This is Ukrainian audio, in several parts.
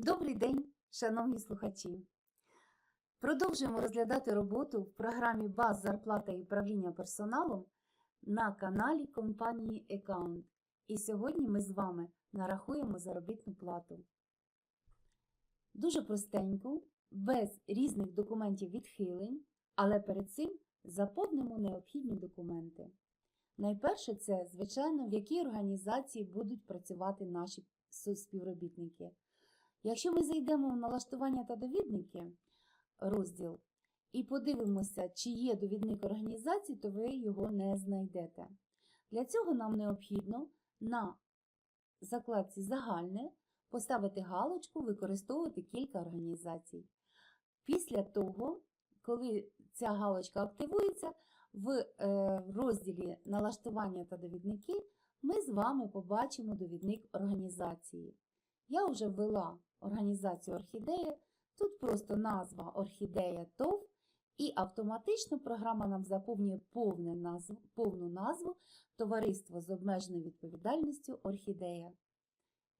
Добрий день, шановні слухачі! Продовжуємо розглядати роботу в програмі Баз зарплата і управління персоналом на каналі компанії Account. І сьогодні ми з вами нарахуємо заробітну плату. Дуже простенько, без різних документів відхилень, але перед цим заповнимо необхідні документи. Найперше це, звичайно, в якій організації будуть працювати наші співробітники. Якщо ми зайдемо в налаштування та довідники розділ і подивимося, чи є довідник організації, то ви його не знайдете. Для цього нам необхідно на закладці Загальне поставити галочку Використовувати кілька організацій. Після того, коли ця галочка активується, в е, розділі Налаштування та довідники ми з вами побачимо довідник організації. Я вже ввела організацію Орхідея, тут просто назва Орхідея ТОВ, і автоматично програма нам заповнює повне назву, повну назву Товариство з обмеженою відповідальністю Орхідея.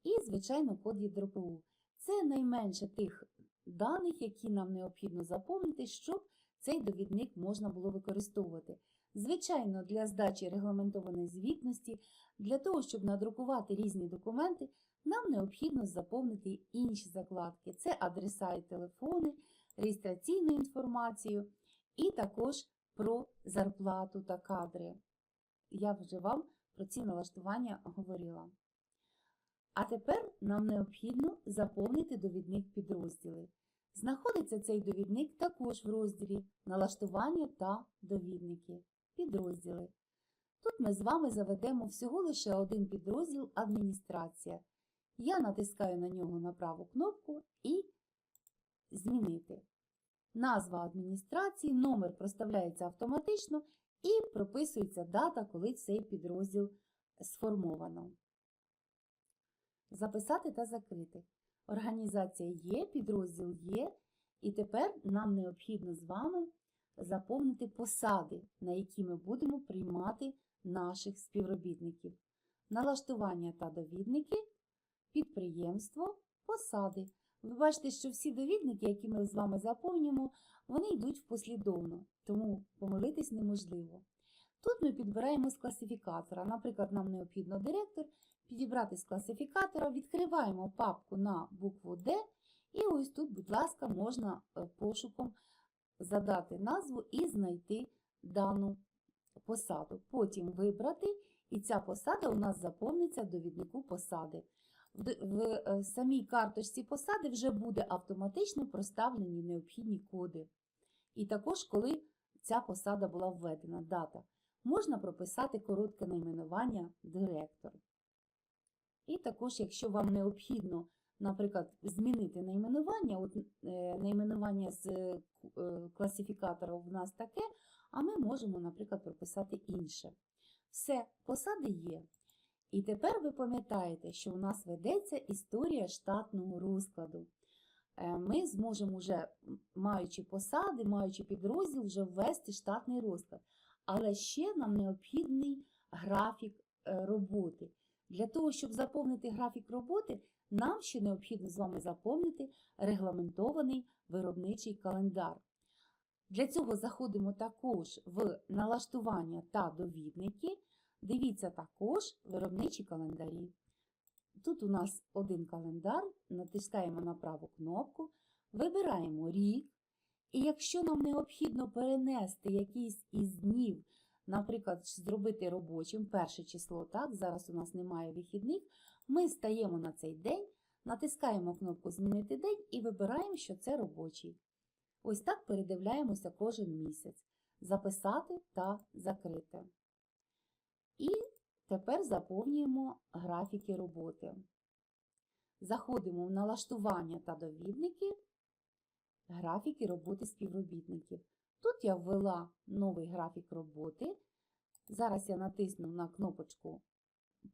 І, звичайно, код ЄДРПУ. Це найменше тих даних, які нам необхідно заповнити, щоб цей довідник можна було використовувати. Звичайно, для здачі регламентованої звітності, для того, щоб надрукувати різні документи, нам необхідно заповнити інші закладки. Це адреса і телефони, реєстраційну інформацію і також про зарплату та кадри. Я вже вам про ці налаштування говорила. А тепер нам необхідно заповнити довідник підрозділи. Знаходиться цей довідник також в розділі Налаштування та довідники. Підрозділи. Тут ми з вами заведемо всього лише один підрозділ Адміністрація. Я натискаю на нього на праву кнопку і Змінити. Назва адміністрації, номер проставляється автоматично і прописується дата, коли цей підрозділ сформовано. Записати та закрити. Організація є, підрозділ є, і тепер нам необхідно з вами заповнити посади, на які ми будемо приймати наших співробітників. Налаштування та довідники, підприємство, посади. Ви бачите, що всі довідники, які ми з вами заповнюємо, вони йдуть послідовно, тому помилитись неможливо. Тут ми підбираємо з класифікатора. Наприклад, нам необхідно директор, підібрати з класифікатора, відкриваємо папку на букву D, і ось тут, будь ласка, можна пошуком задати назву і знайти дану посаду. Потім вибрати, і ця посада у нас заповниться в довіднику посади. В самій карточці посади вже буде автоматично проставлені необхідні коди. І також, коли ця посада була введена, дата, можна прописати коротке найменування директор. І також, якщо вам необхідно, наприклад, змінити найменування, от е, найменування з е, класифікатора у нас таке, а ми можемо, наприклад, прописати інше. Все, посади є. І тепер ви пам'ятаєте, що у нас ведеться історія штатного розкладу. Е, ми зможемо вже, маючи посади, маючи підрозділ, вже ввести штатний розклад. Але ще нам необхідний графік роботи. Для того, щоб заповнити графік роботи, нам ще необхідно з вами заповнити регламентований виробничий календар. Для цього заходимо також в налаштування та довідники. Дивіться також виробничі календарі. Тут у нас один календар, натискаємо на праву кнопку, вибираємо рік. І якщо нам необхідно перенести якийсь із днів, наприклад, зробити робочим перше число, так, зараз у нас немає вихідних, ми стаємо на цей день, натискаємо кнопку Змінити день і вибираємо, що це робочий. Ось так передивляємося кожен місяць. Записати та закрити. І тепер заповнюємо графіки роботи. Заходимо в налаштування та довідники, графіки роботи співробітників. Тут я ввела новий графік роботи. Зараз я натисну на кнопочку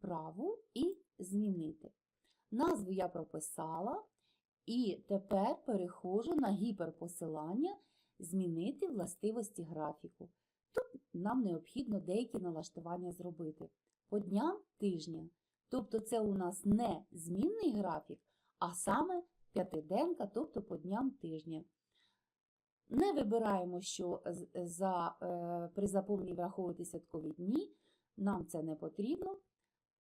праву і змінити. Назву я прописала, і тепер переходжу на гіперпосилання Змінити властивості графіку. Нам необхідно деякі налаштування зробити. По дням тижня. Тобто це у нас не змінний графік, а саме п'ятиденка, тобто по дням тижня. Не вибираємо, що за, е, при заповненні враховувати святкові дні, нам це не потрібно.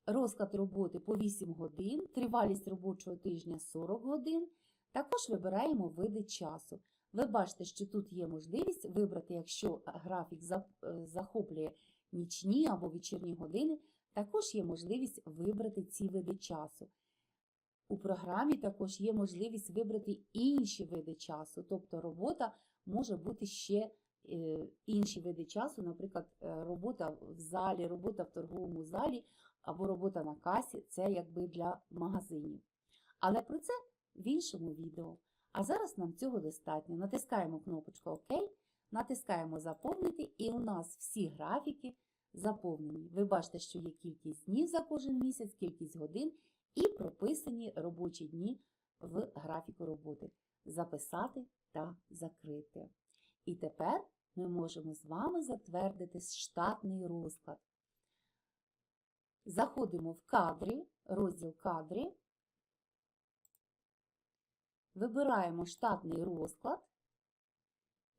Розклад роботи по 8 годин, тривалість робочого тижня 40 годин. Також вибираємо види часу. Ви бачите, що тут є можливість вибрати, якщо графік е, захоплює нічні або вечірні години, також є можливість вибрати ці види часу. У програмі також є можливість вибрати інші види часу, тобто робота може бути ще е, інші види часу, наприклад, е, робота в залі, робота в торговому залі або робота на касі це якби для магазинів. Але про це в іншому відео. А зараз нам цього достатньо. Натискаємо кнопочку ОК, натискаємо Заповнити, і у нас всі графіки заповнені. Ви бачите, що є кількість днів за кожен місяць, кількість годин і прописані робочі дні в графіку роботи. Записати та закрити. І тепер ми можемо з вами затвердити штатний розклад. Заходимо в кадри, розділ кадри, вибираємо штатний розклад.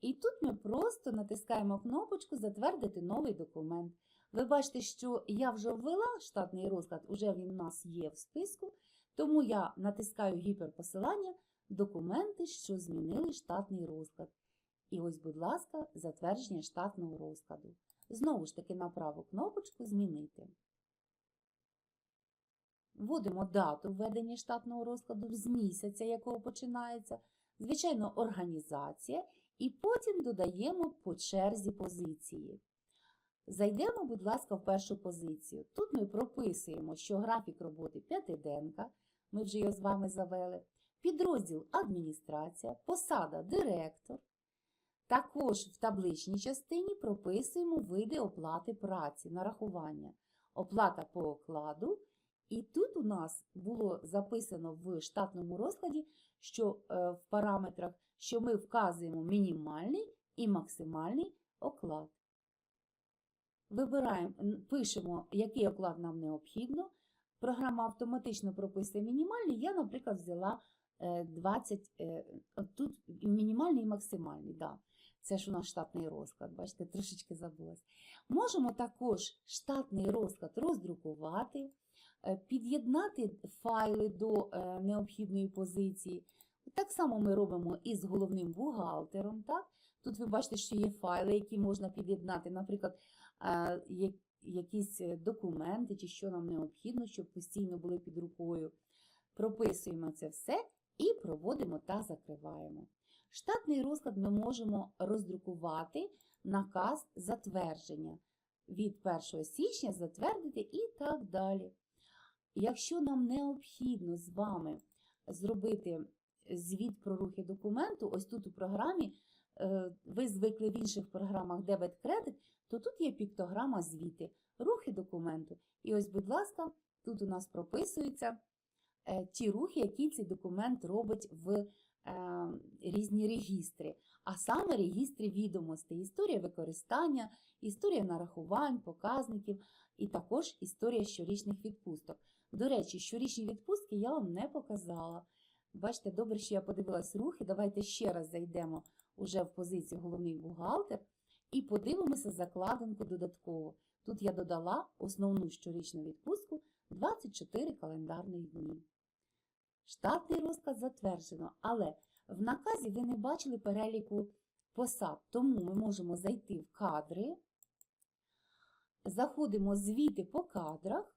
І тут ми просто натискаємо кнопочку Затвердити новий документ. Ви бачите, що я вже ввела штатний розклад, уже він у нас є в списку, тому я натискаю гіперпосилання Документи, що змінили штатний розклад. І ось, будь ласка, затвердження штатного розкладу. Знову ж таки на праву кнопочку Змінити. Вводимо дату введення штатного розкладу з місяця, якого починається, звичайно, організація, і потім додаємо по черзі позиції. Зайдемо, будь ласка, в першу позицію. Тут ми прописуємо, що графік роботи п'ятиденка, ми вже його з вами завели, підрозділ адміністрація, посада директор. Також в табличній частині прописуємо види оплати праці, нарахування, оплата по окладу. І тут у нас було записано в штатному розкладі, що е, в параметрах, що ми вказуємо мінімальний і максимальний оклад. Вибираємо, пишемо, який оклад нам необхідно. Програма автоматично прописує мінімальний. Я, наприклад, взяла е, 20, е, тут мінімальний і максимальний. Да. Це ж у нас штатний розклад, бачите, трошечки забулась. Можемо також штатний розклад роздрукувати, е, під'єднати файли до е, необхідної позиції. Так само ми робимо і з головним бухгалтером. Так? Тут ви бачите, що є файли, які можна під'єднати, наприклад, е, якісь е, документи чи що нам необхідно, щоб постійно були під рукою. Прописуємо це все і проводимо та закриваємо. Штатний розклад ми можемо роздрукувати наказ затвердження. Від 1 січня затвердити і так далі. Якщо нам необхідно з вами зробити звіт про рухи документу, ось тут у програмі, е, ви звикли в інших програмах дебет кредит, то тут є піктограма звіти, рухи документу. І ось, будь ласка, тут у нас прописуються е, ті рухи, які цей документ робить в е, різні регістри, а саме регістри відомостей, історія використання, історія нарахувань, показників і також історія щорічних відпусток. До речі, щорічні відпустки я вам не показала. Бачите, добре, що я подивилась рухи. Давайте ще раз зайдемо уже в позицію головний бухгалтер і подивимося закладинку додатково. Тут я додала основну щорічну відпустку 24 календарних дні. Штатний розклад затверджено, але в наказі ви не бачили переліку посад, тому ми можемо зайти в кадри, заходимо звіти по кадрах,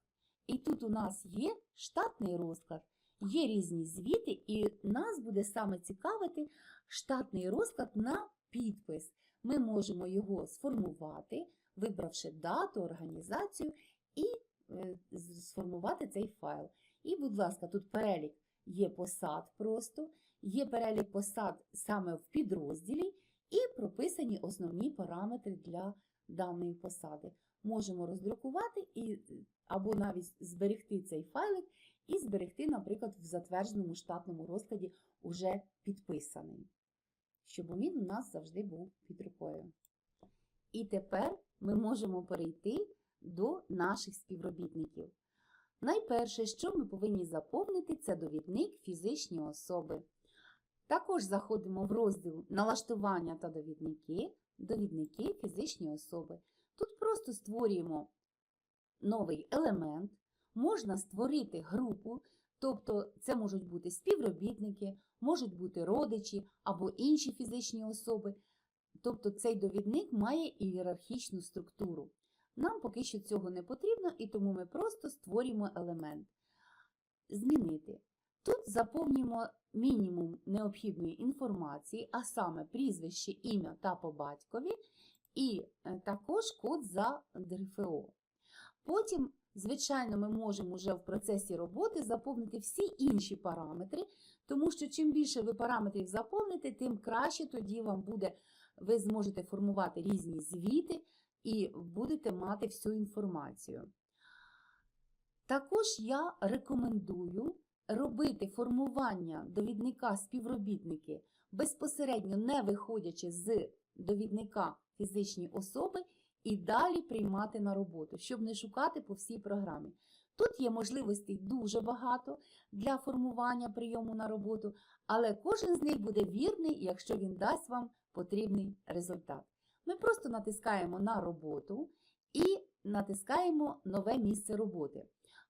і тут у нас є штатний розклад. Є різні звіти, і нас буде саме цікавити штатний розклад на підпис. Ми можемо його сформувати, вибравши дату, організацію і е, сформувати цей файл. І, будь ласка, тут перелік є посад просто, є перелік посад саме в підрозділі і прописані основні параметри для даної посади. Можемо роздрукувати і, або навіть зберегти цей файлик і зберегти, наприклад, в затвердженому штатному розкладі уже підписаний, щоб він у нас завжди був під рукою. І тепер ми можемо перейти до наших співробітників. Найперше, що ми повинні заповнити, це довідник фізичні особи. Також заходимо в розділ налаштування та довідники, довідники фізичні особи. Тут просто створюємо новий елемент, можна створити групу, тобто це можуть бути співробітники, можуть бути родичі або інші фізичні особи. Тобто цей довідник має ієрархічну структуру. Нам поки що цього не потрібно, і тому ми просто створюємо елемент. Змінити. Тут заповнюємо мінімум необхідної інформації, а саме прізвище, ім'я та по батькові, і е, також код за ДРФО. Потім, звичайно, ми можемо вже в процесі роботи заповнити всі інші параметри, тому що чим більше ви параметрів заповните, тим краще тоді вам буде, ви зможете формувати різні звіти і будете мати всю інформацію. Також я рекомендую робити формування довідника співробітники безпосередньо не виходячи з довідника фізичні особи і далі приймати на роботу, щоб не шукати по всій програмі. Тут є можливостей дуже багато для формування прийому на роботу, але кожен з них буде вірний, якщо він дасть вам потрібний результат. Ми просто натискаємо на роботу і натискаємо нове місце роботи.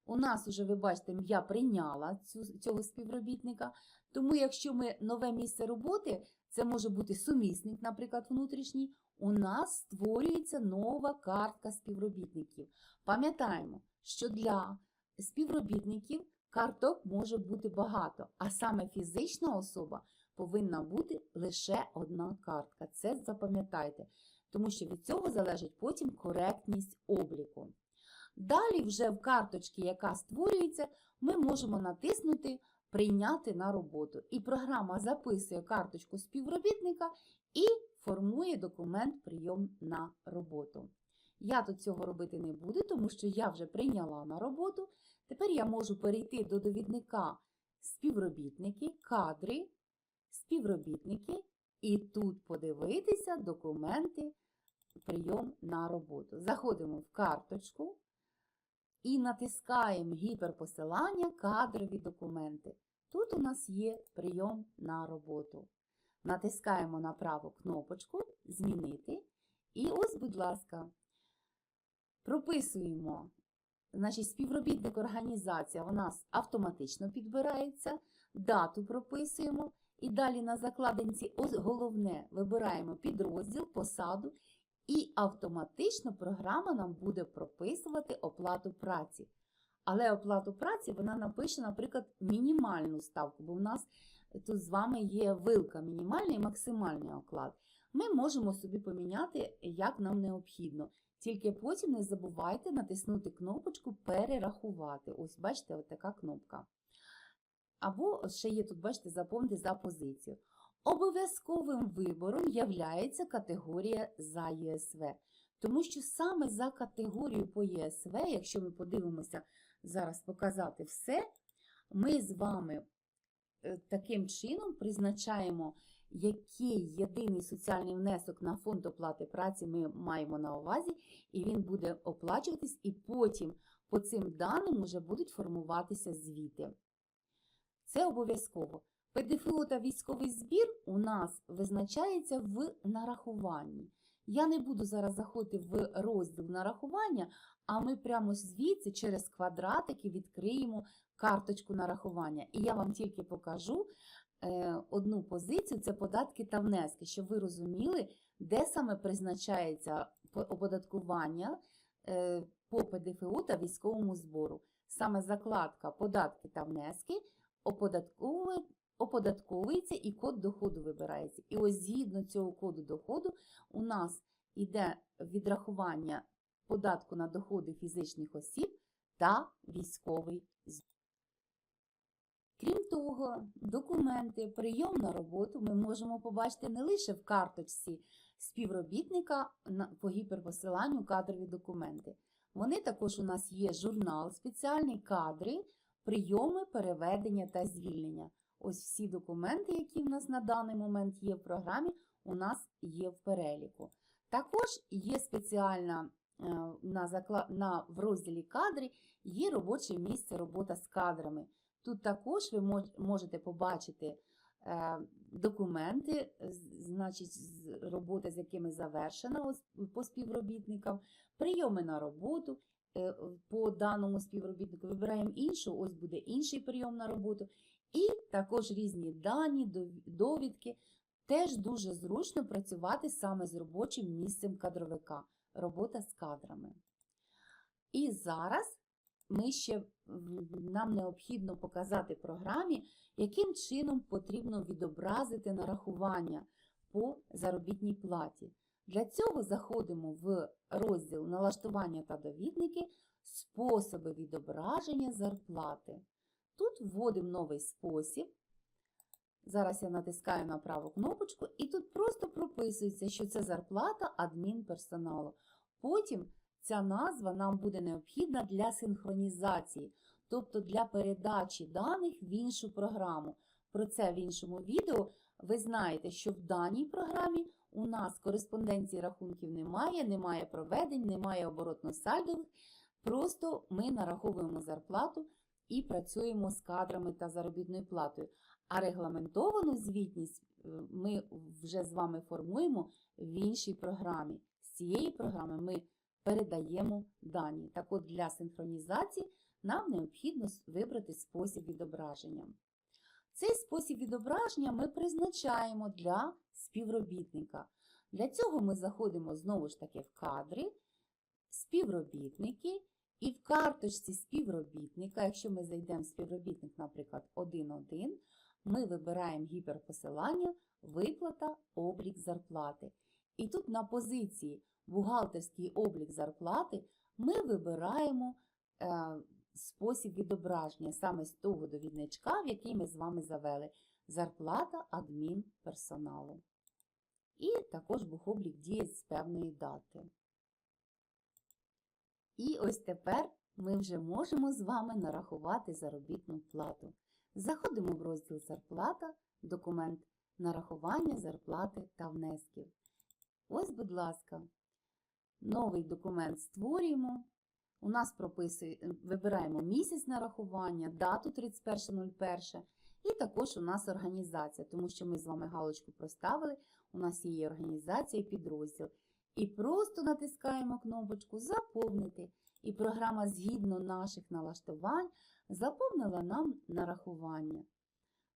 У нас уже, ви бачите, я прийняла цю, цього співробітника, тому якщо ми нове місце роботи, це може бути сумісник, наприклад, внутрішній, у нас створюється нова картка співробітників. Пам'ятаємо, що для співробітників карток може бути багато, а саме фізична особа повинна бути лише одна картка. Це запам'ятайте, тому що від цього залежить потім коректність обліку. Далі, вже в карточці, яка створюється, ми можемо натиснути Прийняти на роботу. І програма записує карточку співробітника і формує документ прийом на роботу. Я тут цього робити не буду, тому що я вже прийняла на роботу. Тепер я можу перейти до довідника співробітники, кадри, співробітники, і тут подивитися документи прийом на роботу. Заходимо в карточку і натискаємо гіперпосилання кадрові документи. Тут у нас є прийом на роботу. Натискаємо на праву кнопочку Змінити. І ось, будь ласка, прописуємо. Значить, співробітник організація у нас автоматично підбирається, дату прописуємо. І далі на закладинці ось головне вибираємо підрозділ, посаду і автоматично програма нам буде прописувати оплату праці. Але оплату праці вона напише, наприклад, мінімальну ставку, бо в нас тут з вами є вилка мінімальний і максимальний оклад. Ми можемо собі поміняти, як нам необхідно. Тільки потім не забувайте натиснути кнопочку Перерахувати. Ось, бачите, от така кнопка. Або ще є тут, бачите, заповнити за позицію. Обов'язковим вибором являється категорія за ЄСВ. Тому що саме за категорію по ЄСВ, якщо ми подивимося зараз показати все, ми з вами таким чином призначаємо, який єдиний соціальний внесок на фонд оплати праці ми маємо на увазі, і він буде оплачуватись, і потім по цим даним вже будуть формуватися звіти. Це обов'язково. ПДФО та військовий збір у нас визначається в нарахуванні. Я не буду зараз заходити в розділ нарахування, а ми прямо звідси через квадратики відкриємо карточку нарахування. І я вам тільки покажу е, одну позицію це податки та внески, щоб ви розуміли, де саме призначається оподаткування е, по ПДФО та військовому збору. Саме закладка податки та внески оподатковує оподатковується і код доходу вибирається. І ось згідно цього коду доходу у нас йде відрахування податку на доходи фізичних осіб та військовий збір. Крім того, документи, прийом на роботу ми можемо побачити не лише в карточці співробітника по гіперпосиланню кадрові документи. Вони також у нас є журнал, спеціальні кадри, прийоми, переведення та звільнення. Ось всі документи, які в нас на даний момент є в програмі, у нас є в переліку. Також є спеціальна е, на, закла... на, в розділі кадри є робоче місце робота з кадрами. Тут також ви можете побачити е, документи, значить, з роботи, з якими завершена по співробітникам, прийоми на роботу е, по даному співробітнику. Вибираємо іншу, ось буде інший прийом на роботу. І також різні дані, довідки. Теж дуже зручно працювати саме з робочим місцем кадровика, робота з кадрами. І зараз ми ще нам необхідно показати програмі, яким чином потрібно відобразити нарахування по заробітній платі. Для цього заходимо в розділ налаштування та довідники, способи відображення зарплати. Тут вводимо новий спосіб. Зараз я натискаю на праву кнопочку, і тут просто прописується, що це зарплата адмінперсоналу. Потім ця назва нам буде необхідна для синхронізації, тобто для передачі даних в іншу програму. Про це в іншому відео ви знаєте, що в даній програмі у нас кореспонденції рахунків немає, немає проведень, немає оборотно-сальдових. Просто ми нараховуємо зарплату і працюємо з кадрами та заробітною платою. А регламентовану звітність е, ми вже з вами формуємо в іншій програмі. З цієї програми ми передаємо дані. Так от для синхронізації нам необхідно вибрати спосіб відображення. Цей спосіб відображення ми призначаємо для співробітника. Для цього ми заходимо знову ж таки в кадри, співробітники, і в карточці співробітника, якщо ми зайдемо в співробітник, наприклад, 1.1, ми вибираємо гіперпосилання Виплата, облік зарплати. І тут на позиції Бухгалтерський облік зарплати ми вибираємо е, спосіб відображення саме з того довідничка, в який ми з вами завели. Зарплата адмінперсоналу. І також бухоблік діє з певної дати. І ось тепер ми вже можемо з вами нарахувати заробітну плату. Заходимо в розділ Зарплата, документ нарахування зарплати та внесків. Ось, будь ласка, новий документ створюємо. У нас прописує, вибираємо місяць нарахування, дату 31.01 і також у нас організація, тому що ми з вами галочку проставили, у нас є організація і підрозділ. І просто натискаємо кнопочку Заповнити. І програма згідно наших налаштувань заповнила нам нарахування.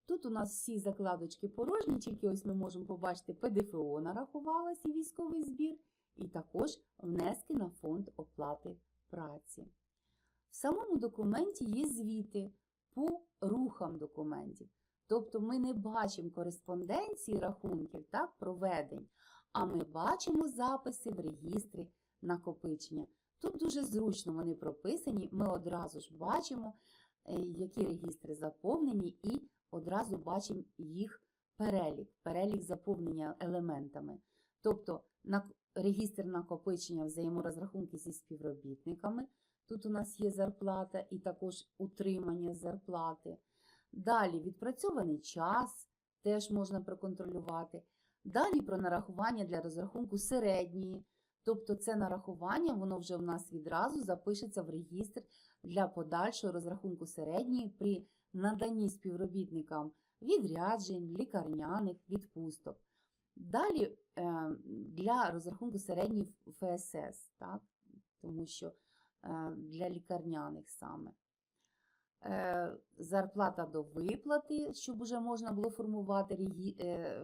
Тут у нас всі закладочки порожні, тільки ось ми можемо побачити, ПДФО нарахувалась і військовий збір, і також внески на фонд оплати праці. В самому документі є звіти по рухам документів. Тобто ми не бачимо кореспонденції рахунків так, проведень, а ми бачимо записи в регістрі накопичення. Тут дуже зручно вони прописані, ми одразу ж бачимо, е, які регістри заповнені, і одразу бачимо їх перелік, перелік заповнення елементами. Тобто регістр накопичення взаєморозрахунки зі співробітниками. Тут у нас є зарплата і також утримання зарплати. Далі відпрацьований час, теж можна проконтролювати. Далі про нарахування для розрахунку середньої. Тобто це нарахування, воно вже в нас відразу запишеться в регістр для подальшого розрахунку середньої при наданні співробітникам відряджень, лікарняних, відпусток. Далі е, для розрахунку середньої ФСС, так? тому що е, для лікарняних саме. Е, Зарплата до виплати, щоб вже можна було формувати е,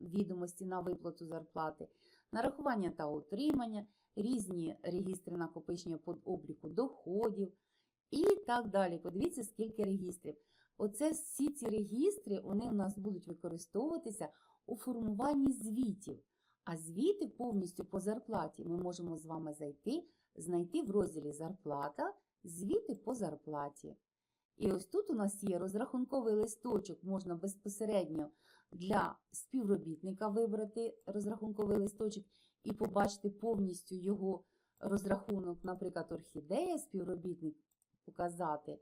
відомості на виплату зарплати, нарахування та утримання, різні регістри накопичення по обліку доходів і так далі. Подивіться, скільки регістрів. Оце всі ці регістри вони у нас будуть використовуватися у формуванні звітів. А звіти повністю по зарплаті ми можемо з вами зайти, знайти в розділі Зарплата, звіти по зарплаті. І ось тут у нас є розрахунковий листочок, можна безпосередньо для співробітника вибрати розрахунковий листочок і побачити повністю його розрахунок, наприклад, орхідея, співробітник показати.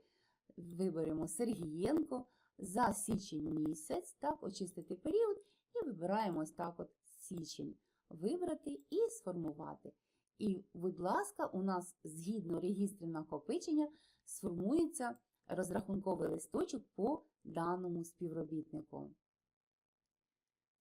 Виберемо Сергієнко за січень місяць, так, очистити період і вибираємо ось так от січень. Вибрати і сформувати. І, будь ласка, у нас згідно регістрів накопичення сформується розрахунковий листочок по даному співробітнику.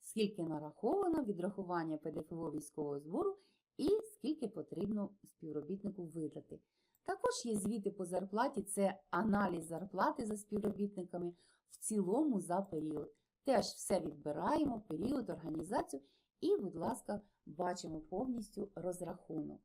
Скільки нараховано відрахування ПДФО військового збору і скільки потрібно співробітнику видати. Також є звіти по зарплаті, це аналіз зарплати за співробітниками в цілому за період. Теж все відбираємо, період, організацію і, будь ласка, бачимо повністю розрахунок.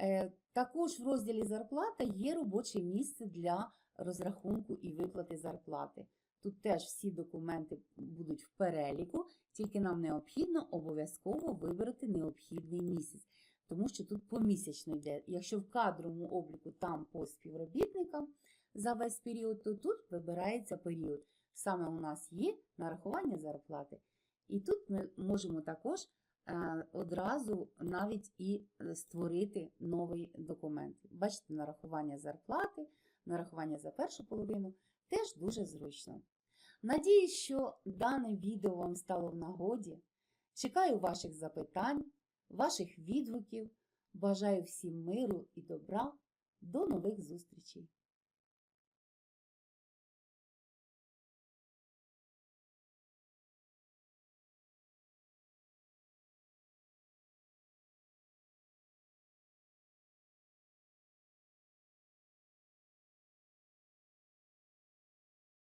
Е, Також в розділі зарплата є робоче місце для розрахунку і виплати зарплати. Тут теж всі документи будуть в переліку, тільки нам необхідно обов'язково вибрати необхідний місяць, тому що тут помісячно йде. Якщо в кадровому обліку там по співробітникам за весь період, то тут вибирається період. Саме у нас є нарахування зарплати. І тут ми можемо також е, одразу навіть і створити новий документ. Бачите, нарахування зарплати, нарахування за першу половину теж дуже зручно. Надіюсь, що дане відео вам стало в нагоді. Чекаю ваших запитань, ваших відгуків. Бажаю всім миру і добра. До нових зустрічей!